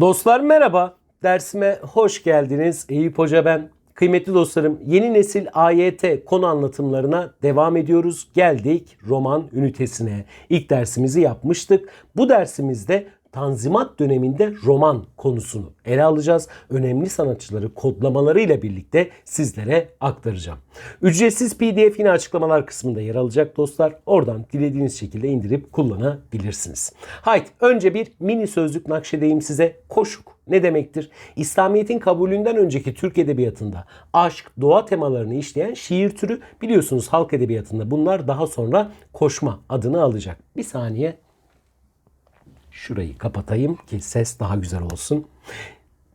Dostlar merhaba. Dersime hoş geldiniz. Eyüp Hoca ben. Kıymetli dostlarım yeni nesil AYT konu anlatımlarına devam ediyoruz. Geldik roman ünitesine. İlk dersimizi yapmıştık. Bu dersimizde Tanzimat döneminde roman konusunu ele alacağız. Önemli sanatçıları kodlamalarıyla birlikte sizlere aktaracağım. Ücretsiz PDF yine açıklamalar kısmında yer alacak dostlar. Oradan dilediğiniz şekilde indirip kullanabilirsiniz. Haydi önce bir mini sözlük nakşedeyim size. Koşuk ne demektir? İslamiyet'in kabulünden önceki Türk edebiyatında aşk, doğa temalarını işleyen şiir türü biliyorsunuz halk edebiyatında bunlar daha sonra koşma adını alacak. Bir saniye Şurayı kapatayım ki ses daha güzel olsun.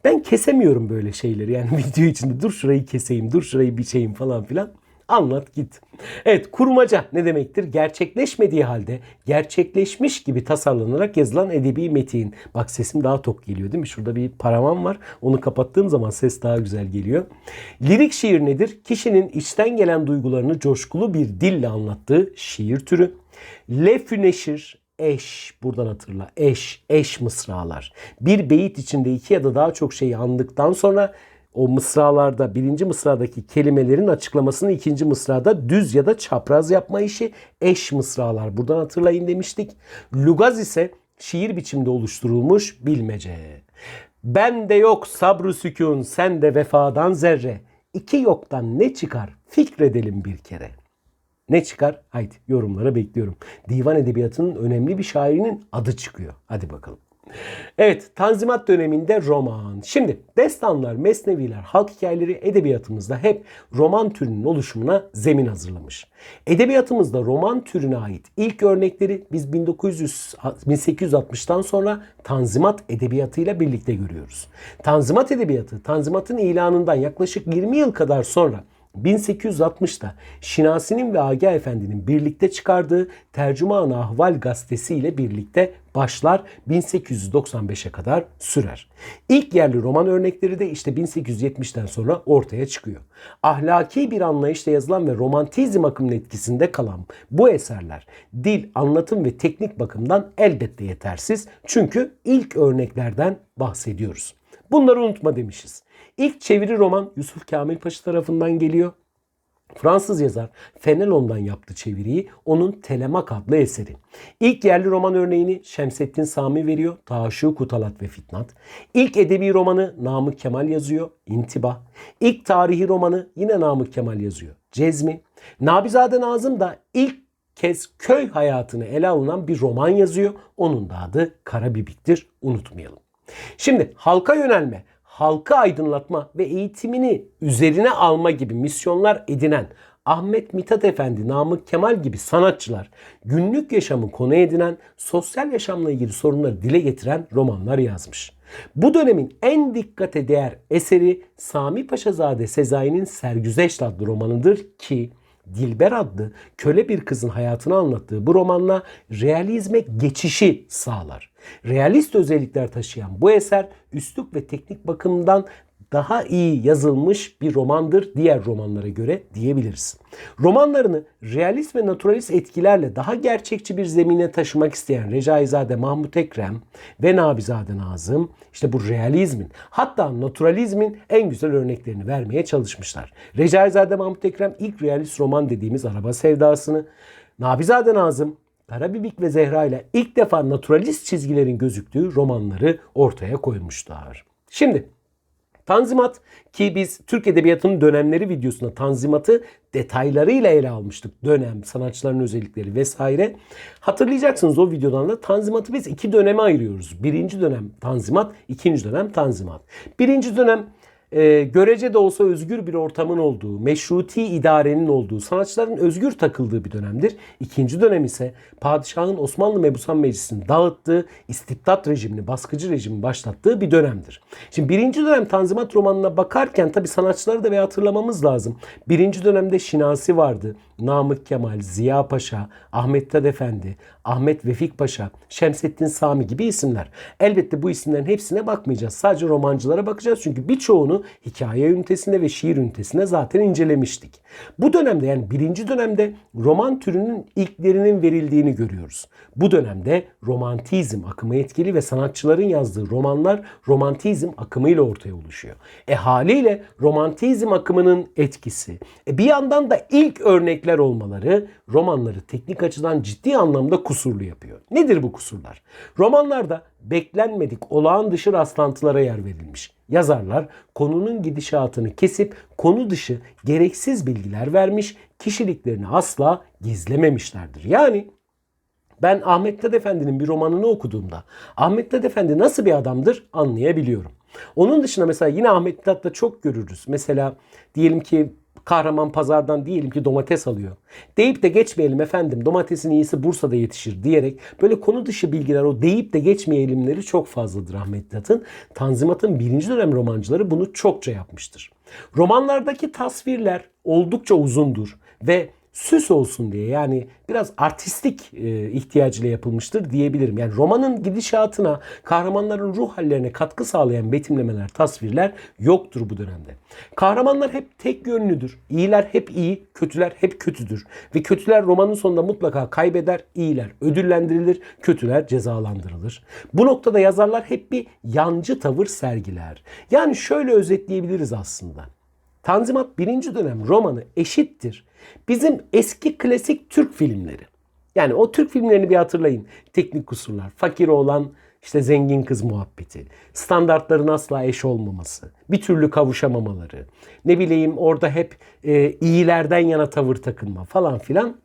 Ben kesemiyorum böyle şeyleri yani video içinde dur şurayı keseyim, dur şurayı biçeyim falan filan. Anlat git. Evet kurmaca ne demektir? Gerçekleşmediği halde gerçekleşmiş gibi tasarlanarak yazılan edebi metin. Bak sesim daha tok geliyor değil mi? Şurada bir paravan var. Onu kapattığım zaman ses daha güzel geliyor. Lirik şiir nedir? Kişinin içten gelen duygularını coşkulu bir dille anlattığı şiir türü. Lefü neşir, eş buradan hatırla eş eş mısralar bir beyit içinde iki ya da daha çok şeyi andıktan sonra o mısralarda birinci mısradaki kelimelerin açıklamasını ikinci mısrada düz ya da çapraz yapma işi eş mısralar buradan hatırlayın demiştik. Lugaz ise şiir biçimde oluşturulmuş bilmece. Ben de yok sabrı sükun sen de vefadan zerre. İki yoktan ne çıkar fikredelim bir kere.'' Ne çıkar? Haydi yorumlara bekliyorum. Divan edebiyatının önemli bir şairinin adı çıkıyor. Hadi bakalım. Evet, Tanzimat döneminde roman. Şimdi destanlar, mesneviler, halk hikayeleri edebiyatımızda hep roman türünün oluşumuna zemin hazırlamış. Edebiyatımızda roman türüne ait ilk örnekleri biz 1900 1860'tan sonra Tanzimat edebiyatıyla birlikte görüyoruz. Tanzimat edebiyatı Tanzimat'ın ilanından yaklaşık 20 yıl kadar sonra 1860'da Şinasi'nin ve Agah Efendi'nin birlikte çıkardığı Tercüman-ı Ahval gazetesi ile birlikte başlar 1895'e kadar sürer. İlk yerli roman örnekleri de işte 1870'ten sonra ortaya çıkıyor. Ahlaki bir anlayışla yazılan ve romantizm akımının etkisinde kalan bu eserler dil, anlatım ve teknik bakımdan elbette yetersiz. Çünkü ilk örneklerden bahsediyoruz. Bunları unutma demişiz. İlk çeviri roman Yusuf Kamil Paşa tarafından geliyor. Fransız yazar Fenelon'dan yaptı çeviriyi. Onun Telemak adlı eseri. İlk yerli roman örneğini Şemsettin Sami veriyor. Taşu Kutalat ve Fitnat. İlk edebi romanı Namık Kemal yazıyor. İntiba. İlk tarihi romanı yine Namık Kemal yazıyor. Cezmi. Nabizade Nazım da ilk kez köy hayatını ele alınan bir roman yazıyor. Onun da adı Karabibik'tir. Unutmayalım. Şimdi halka yönelme, halkı aydınlatma ve eğitimini üzerine alma gibi misyonlar edinen Ahmet Mithat Efendi, Namık Kemal gibi sanatçılar günlük yaşamı konu edinen, sosyal yaşamla ilgili sorunları dile getiren romanlar yazmış. Bu dönemin en dikkate değer eseri Sami Paşazade Sezai'nin Sergüzeşt adlı romanıdır ki Dilber adlı köle bir kızın hayatını anlattığı bu romanla realizme geçişi sağlar. Realist özellikler taşıyan bu eser üslup ve teknik bakımdan daha iyi yazılmış bir romandır diğer romanlara göre diyebiliriz. Romanlarını realist ve naturalist etkilerle daha gerçekçi bir zemine taşımak isteyen Recaizade Mahmut Ekrem ve Nabizade Nazım işte bu realizmin hatta naturalizmin en güzel örneklerini vermeye çalışmışlar. Recaizade Mahmut Ekrem ilk realist roman dediğimiz Araba Sevdasını, Nabizade Nazım Karabibik ve Zehra ile ilk defa naturalist çizgilerin gözüktüğü romanları ortaya koymuşlar. Şimdi Tanzimat ki biz Türk Edebiyatı'nın dönemleri videosunda Tanzimat'ı detaylarıyla ele almıştık. Dönem, sanatçıların özellikleri vesaire. Hatırlayacaksınız o videodan da Tanzimat'ı biz iki döneme ayırıyoruz. Birinci dönem Tanzimat, ikinci dönem Tanzimat. Birinci dönem e, görece de olsa özgür bir ortamın olduğu, meşruti idarenin olduğu, sanatçıların özgür takıldığı bir dönemdir. İkinci dönem ise padişahın Osmanlı Mebusan Meclisi'nin dağıttığı istibdat rejimini, baskıcı rejimi başlattığı bir dönemdir. Şimdi birinci dönem Tanzimat romanına bakarken tabi sanatçıları da ve hatırlamamız lazım. Birinci dönemde Şinasi vardı. Namık Kemal, Ziya Paşa, Ahmet Tad Efendi, Ahmet Vefik Paşa, Şemsettin Sami gibi isimler. Elbette bu isimlerin hepsine bakmayacağız. Sadece romancılara bakacağız çünkü birçoğunu hikaye ünitesinde ve şiir ünitesinde zaten incelemiştik. Bu dönemde yani birinci dönemde roman türünün ilklerinin verildiğini görüyoruz. Bu dönemde romantizm akımı etkili ve sanatçıların yazdığı romanlar romantizm akımıyla ortaya oluşuyor. E haliyle romantizm akımının etkisi. E bir yandan da ilk örnekler olmaları romanları teknik açıdan ciddi anlamda kusurlu yapıyor. Nedir bu kusurlar? Romanlarda beklenmedik olağan dışı rastlantılara yer verilmiş. Yazarlar konunun gidişatını kesip konu dışı gereksiz bilgiler vermiş, kişiliklerini asla gizlememişlerdir. Yani ben Ahmet Tad Efendi'nin bir romanını okuduğumda Ahmet Tad Efendi nasıl bir adamdır anlayabiliyorum. Onun dışında mesela yine Ahmet Tad'da çok görürüz. Mesela diyelim ki kahraman pazardan diyelim ki domates alıyor. Deyip de geçmeyelim efendim domatesin iyisi Bursa'da yetişir diyerek böyle konu dışı bilgiler o deyip de geçmeyelimleri çok fazladır Ahmet Tat'ın. Tanzimat'ın birinci dönem romancıları bunu çokça yapmıştır. Romanlardaki tasvirler oldukça uzundur ve süs olsun diye yani biraz artistik e, ihtiyacıyla yapılmıştır diyebilirim. Yani romanın gidişatına, kahramanların ruh hallerine katkı sağlayan betimlemeler, tasvirler yoktur bu dönemde. Kahramanlar hep tek yönlüdür. İyiler hep iyi, kötüler hep kötüdür. Ve kötüler romanın sonunda mutlaka kaybeder, iyiler ödüllendirilir, kötüler cezalandırılır. Bu noktada yazarlar hep bir yancı tavır sergiler. Yani şöyle özetleyebiliriz aslında. Tanzimat birinci dönem romanı eşittir. Bizim eski klasik Türk filmleri. Yani o Türk filmlerini bir hatırlayın. Teknik kusurlar, fakir olan işte zengin kız muhabbeti, standartların asla eş olmaması, bir türlü kavuşamamaları, ne bileyim orada hep e, iyilerden yana tavır takınma falan filan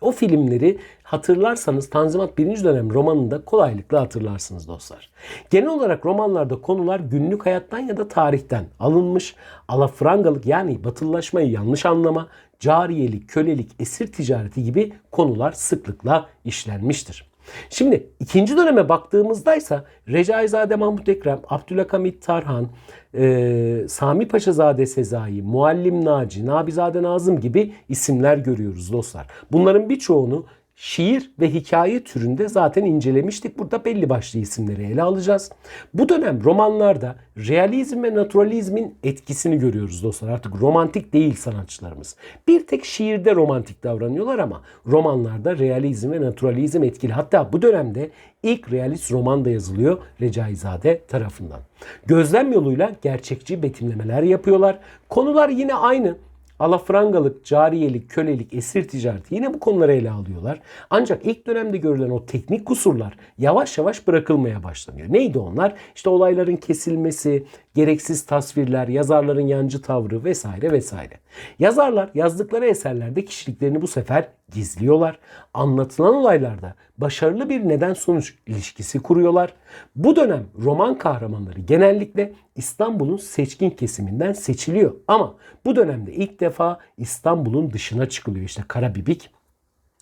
o filmleri hatırlarsanız Tanzimat 1. dönem romanında kolaylıkla hatırlarsınız dostlar. Genel olarak romanlarda konular günlük hayattan ya da tarihten alınmış, alafrangalık yani batılılaşmayı yanlış anlama, cariyelik, kölelik, esir ticareti gibi konular sıklıkla işlenmiştir. Şimdi ikinci döneme baktığımızdaysa Recaizade Mahmut Ekrem, Abdülhamit Tarhan, e, Sami Paşazade Sezai, Muallim Naci, Nabizade Nazım gibi isimler görüyoruz dostlar. Bunların birçoğunu şiir ve hikaye türünde zaten incelemiştik. Burada belli başlı isimleri ele alacağız. Bu dönem romanlarda realizm ve naturalizmin etkisini görüyoruz dostlar. Artık romantik değil sanatçılarımız. Bir tek şiirde romantik davranıyorlar ama romanlarda realizm ve naturalizm etkili. Hatta bu dönemde ilk realist roman da yazılıyor Recaizade tarafından. Gözlem yoluyla gerçekçi betimlemeler yapıyorlar. Konular yine aynı alafrangalık, cariyelik, kölelik, esir ticareti yine bu konuları ele alıyorlar. Ancak ilk dönemde görülen o teknik kusurlar yavaş yavaş bırakılmaya başlanıyor. Neydi onlar? İşte olayların kesilmesi, gereksiz tasvirler, yazarların yancı tavrı vesaire vesaire. Yazarlar yazdıkları eserlerde kişiliklerini bu sefer gizliyorlar. Anlatılan olaylarda başarılı bir neden sonuç ilişkisi kuruyorlar. Bu dönem roman kahramanları genellikle İstanbul'un seçkin kesiminden seçiliyor. Ama bu dönemde ilk defa İstanbul'un dışına çıkılıyor. İşte Karabibik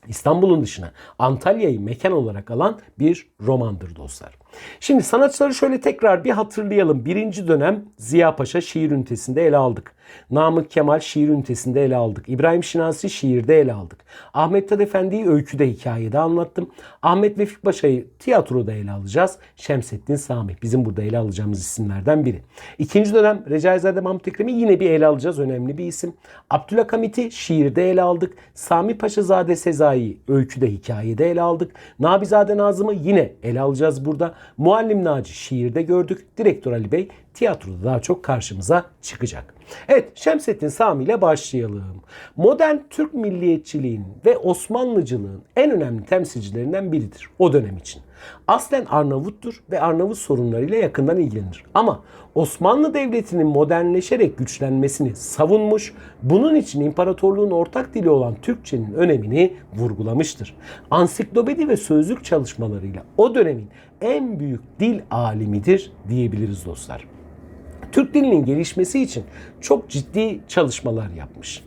İstanbul'un dışına Antalya'yı mekan olarak alan bir romandır dostlar. Şimdi sanatçıları şöyle tekrar bir hatırlayalım. Birinci dönem Ziya Paşa şiir ünitesinde ele aldık. Namık Kemal şiir ünitesinde ele aldık. İbrahim Şinasi şiirde ele aldık. Ahmet Tad Efendi'yi öyküde hikayede anlattım. Ahmet Vefik Paşa'yı tiyatroda ele alacağız. Şemsettin Sami bizim burada ele alacağımız isimlerden biri. İkinci dönem Recaizade Mahmut Ekrem'i yine bir ele alacağız. Önemli bir isim. Abdülhamit'i şiirde ele aldık. Sami Paşazade Sezai'yi öyküde hikayede ele aldık. Nabizade Nazım'ı yine ele alacağız burada. Muallim Naci şiirde gördük. Direktör Ali Bey tiyatroda daha çok karşımıza çıkacak. Evet Şemsettin Sami ile başlayalım. Modern Türk milliyetçiliğin ve Osmanlıcılığın en önemli temsilcilerinden biridir o dönem için. Aslen Arnavuttur ve Arnavut sorunlarıyla yakından ilgilenir. Ama Osmanlı Devleti'nin modernleşerek güçlenmesini savunmuş, bunun için imparatorluğun ortak dili olan Türkçenin önemini vurgulamıştır. Ansiklopedi ve sözlük çalışmalarıyla o dönemin en büyük dil alimidir diyebiliriz dostlar. Türk dilinin gelişmesi için çok ciddi çalışmalar yapmış.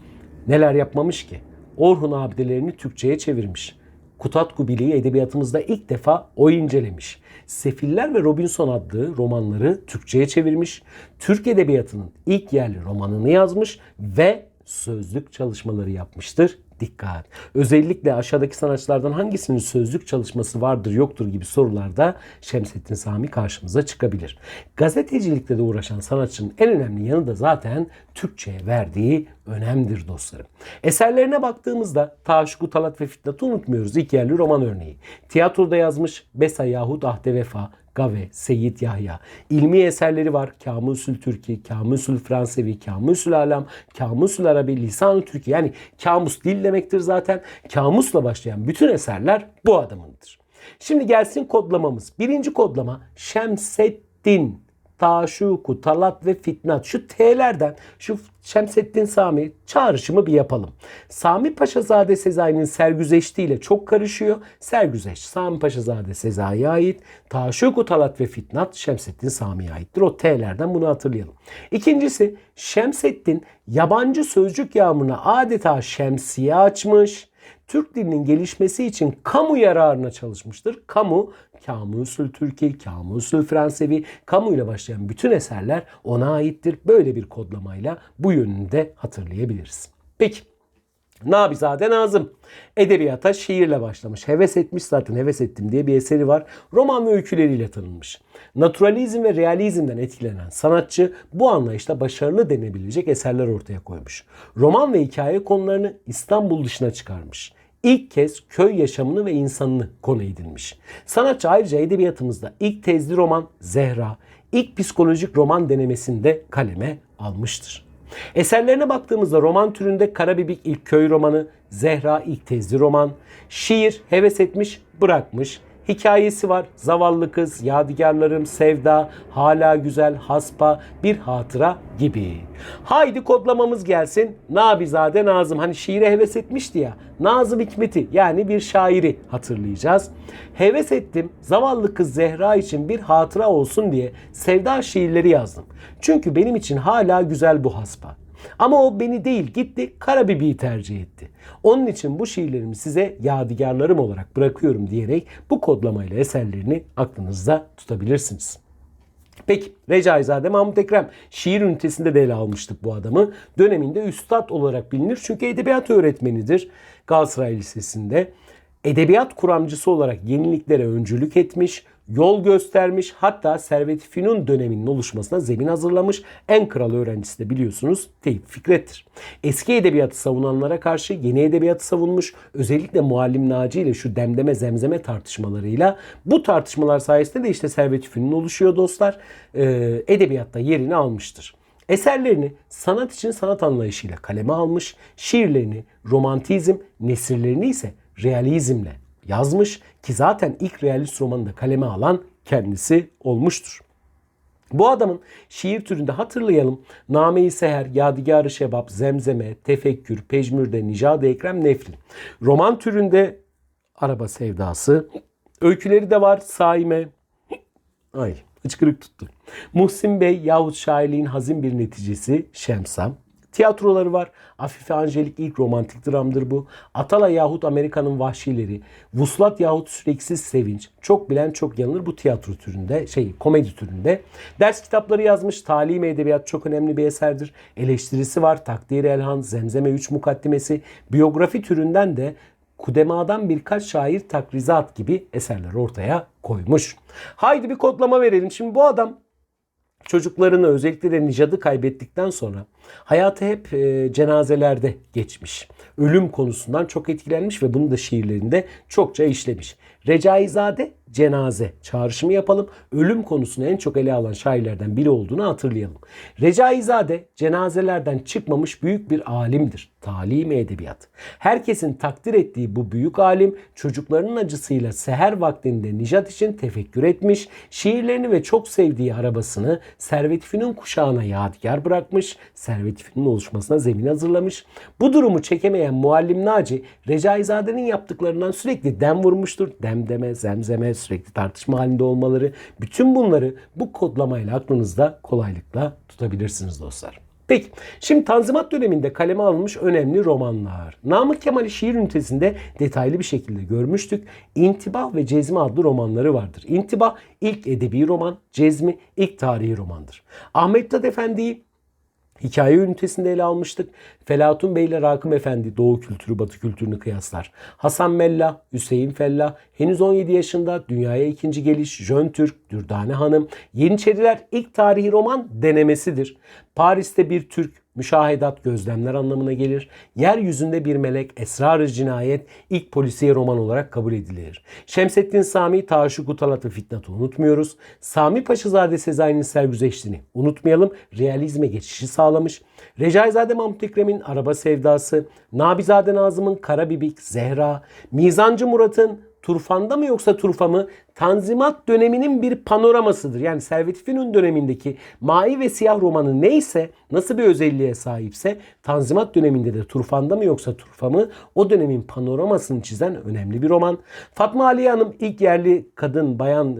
Neler yapmamış ki? Orhun abidelerini Türkçe'ye çevirmiş. Kutat Kubili'yi edebiyatımızda ilk defa o incelemiş. Sefiller ve Robinson adlı romanları Türkçe'ye çevirmiş. Türk edebiyatının ilk yerli romanını yazmış ve sözlük çalışmaları yapmıştır dikkat. Özellikle aşağıdaki sanatçılardan hangisinin sözlük çalışması vardır yoktur gibi sorularda Şemsettin Sami karşımıza çıkabilir. Gazetecilikle de uğraşan sanatçının en önemli yanı da zaten Türkçe'ye verdiği önemdir dostlarım. Eserlerine baktığımızda Taşku Talat ve Fitnat'ı unutmuyoruz. İlk yerli roman örneği. Tiyatroda yazmış Besa yahut Ahde Vefa, Gave, Seyyid Yahya. İlmi eserleri var. Kamusül Türki, Kamusül Fransevi, Kamusül Alam, Kamusül Arabi, Lisan-ı. Yani kamus dil demektir zaten. Kamusla başlayan bütün eserler bu adamındır. Şimdi gelsin kodlamamız. Birinci kodlama Şemseddin. Taşuku, Talat ve Fitnat. Şu T'lerden şu Şemseddin Sami çağrışımı bir yapalım. Sami Paşazade Sezai'nin sergüzeştiğiyle çok karışıyor. Sergüzeş Sami Paşazade Sezai'ye ait. Taşuku, Talat ve Fitnat Şemseddin Sami'ye aittir. O T'lerden bunu hatırlayalım. İkincisi Şemseddin yabancı sözcük yağmuruna adeta şemsiye açmış. Türk dilinin gelişmesi için kamu yararına çalışmıştır. Kamu, Kamusül Türki, Kamusül Fransevi, kamu ile başlayan bütün eserler ona aittir. Böyle bir kodlamayla bu yönünü de hatırlayabiliriz. Peki. Nabizade Nazım. Edebiyata şiirle başlamış. Heves etmiş zaten heves ettim diye bir eseri var. Roman ve öyküleriyle tanınmış. Naturalizm ve realizmden etkilenen sanatçı bu anlayışta başarılı denebilecek eserler ortaya koymuş. Roman ve hikaye konularını İstanbul dışına çıkarmış. İlk kez köy yaşamını ve insanını konu edilmiş. Sanatçı ayrıca edebiyatımızda ilk tezli roman Zehra, ilk psikolojik roman denemesinde kaleme almıştır. Eserlerine baktığımızda roman türünde Karabibik ilk köy romanı, Zehra ilk tezli roman, şiir heves etmiş bırakmış, hikayesi var. Zavallı kız, yadigarlarım, sevda, hala güzel, haspa, bir hatıra gibi. Haydi kodlamamız gelsin. Nabizade Nazım. Hani şiire heves etmişti ya. Nazım Hikmet'i yani bir şairi hatırlayacağız. Heves ettim zavallı kız Zehra için bir hatıra olsun diye sevda şiirleri yazdım. Çünkü benim için hala güzel bu haspa. Ama o beni değil gitti Karabibi'yi tercih etti. Onun için bu şiirlerimi size yadigarlarım olarak bırakıyorum diyerek bu kodlamayla eserlerini aklınızda tutabilirsiniz. Peki Recaizade Mahmut Ekrem şiir ünitesinde de ele almıştık bu adamı. Döneminde üstad olarak bilinir çünkü edebiyat öğretmenidir Galatasaray Lisesi'nde. Edebiyat kuramcısı olarak yeniliklere öncülük etmiş, yol göstermiş hatta Servet-i döneminin oluşmasına zemin hazırlamış. En kral öğrencisi de biliyorsunuz Tevfik Fikret'tir. Eski edebiyatı savunanlara karşı yeni edebiyatı savunmuş. Özellikle Muallim Naci ile şu demdeme zemzeme tartışmalarıyla bu tartışmalar sayesinde de işte Servet-i oluşuyor dostlar. Ee, edebiyatta yerini almıştır. Eserlerini sanat için sanat anlayışıyla kaleme almış, şiirlerini romantizm, nesirlerini ise realizmle yazmış ki zaten ilk realist romanı da kaleme alan kendisi olmuştur. Bu adamın şiir türünde hatırlayalım. Name-i Seher, Yadigar-ı Şebap, Zemzeme, Tefekkür, Pejmürde, Nijad-ı Ekrem, Nefrin. Roman türünde Araba Sevdası. Öyküleri de var. Saime. Ay hıçkırık tuttu. Muhsin Bey yahut şairliğin hazin bir neticesi Şemsam. Tiyatroları var. Afife Angelik ilk romantik dramdır bu. Atala yahut Amerika'nın Vahşileri, Vuslat yahut Süreksiz Sevinç. Çok bilen çok yanılır bu tiyatro türünde, şey komedi türünde. Ders kitapları yazmış. Talim edebiyat çok önemli bir eserdir. Eleştirisi var. Takdir Elhan, Zemzeme 3 mukaddimesi. Biyografi türünden de Kudema'dan birkaç şair takrizat gibi eserler ortaya koymuş. Haydi bir kodlama verelim. Şimdi bu adam çocuklarını özellikle de Nijad'ı kaybettikten sonra hayatı hep e, cenazelerde geçmiş. Ölüm konusundan çok etkilenmiş ve bunu da şiirlerinde çokça işlemiş. Recaizade cenaze çağrışımı yapalım. Ölüm konusunu en çok ele alan şairlerden biri olduğunu hatırlayalım. Recaizade cenazelerden çıkmamış büyük bir alimdir. Talim edebiyat. Herkesin takdir ettiği bu büyük alim çocuklarının acısıyla seher vaktinde Nijat için tefekkür etmiş, şiirlerini ve çok sevdiği arabasını Servet Fünun kuşağına yadigar bırakmış, Servet Fünun oluşmasına zemin hazırlamış. Bu durumu çekemeyen Muallim Naci, Recaizade'nin yaptıklarından sürekli dem vurmuştur. Demdeme, zemzeme, sürekli tartışma halinde olmaları. Bütün bunları bu kodlamayla aklınızda kolaylıkla tutabilirsiniz dostlar. Peki şimdi Tanzimat döneminde kaleme alınmış önemli romanlar. Namık Kemal'i şiir ünitesinde detaylı bir şekilde görmüştük. İntibah ve Cezmi adlı romanları vardır. İntibah ilk edebi roman, Cezmi ilk tarihi romandır. Ahmet Dad Efendi'yi Hikaye ünitesinde ele almıştık. Felatun Bey ile Rakım Efendi Doğu kültürü Batı kültürünü kıyaslar. Hasan Mellah, Hüseyin Fellah, henüz 17 yaşında dünyaya ikinci geliş, Jön Türk, Dürdane Hanım, Yeniçeriler ilk tarihi roman denemesidir. Paris'te bir Türk, müşahedat, gözlemler anlamına gelir. Yeryüzünde bir melek, esrar-ı cinayet ilk polisiye roman olarak kabul edilir. Şemsettin Sami, Taşu Kutalat'ı Fitnat'ı unutmuyoruz. Sami Paşazade Sezai'nin sergüzeştiğini unutmayalım. Realizme geçişi sağlamış. Recaizade Mahmut Ekrem'in Araba Sevdası, Nabizade Nazım'ın Karabibik, Zehra, Mizancı Murat'ın Turfan'da mı yoksa Turfa mı? Tanzimat döneminin bir panoramasıdır. Yani Servet Fünun dönemindeki Mavi ve Siyah romanı neyse, nasıl bir özelliğe sahipse Tanzimat döneminde de Turfan'da mı yoksa Turfa mı? O dönemin panoramasını çizen önemli bir roman. Fatma Aliye Hanım ilk yerli kadın bayan e,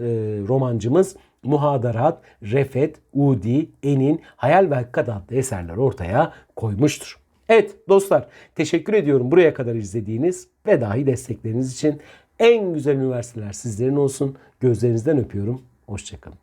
romancımız. Muhadarat, Refet, Udi, Enin, Hayal ve Hakikat adlı eserler ortaya koymuştur. Evet dostlar teşekkür ediyorum buraya kadar izlediğiniz ve dahi destekleriniz için. En güzel üniversiteler sizlerin olsun. Gözlerinizden öpüyorum. Hoşçakalın.